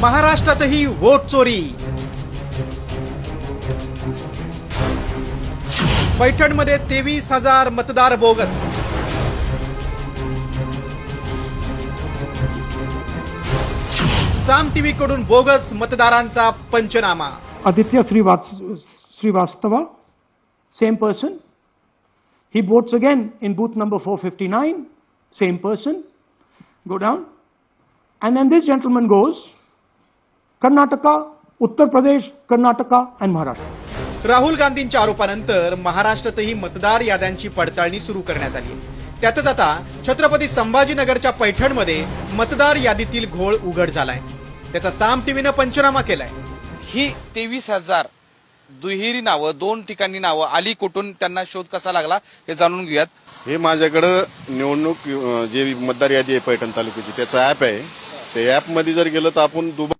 महाराष्ट्रातही वोट चोरी. पैठणमध्ये तेवीस हजार मतदार बोगस. साम टीव्ही कडून बोगस मतदारांचा पंचनामा. Aditya Shrivastava same person he votes again in booth number four fifty nine same person go down and this gentleman goes Karnataka, Uttar Pradesh, Karnataka, and Maharashtra. Rahul गांधींच्या आरोपानंतर महाराष्ट्रातही मतदार याद्यांची पडताळणी सुरू करण्यात आली. त्यातच आता छत्रपती संभाजीनगरच्या पैठणमध्ये मतदार यादीतील घोळ उघड झालाय. त्याचा साम टीव्हीनं पंचनामा केलाय. ही तेवीस हजार दुहेरी नावं दोन ठिकाणी नावं आली कुठून त्यांना शोध कसा लागला हे जाणून घेऊयात. हे माझ्याकडं निवडणूक अं, जे मतदार यादी आहे पैठण तालुक्याची त्याचं ॲप आहे. त्या ॲपमध्ये जर गेलं तर आपण दुबा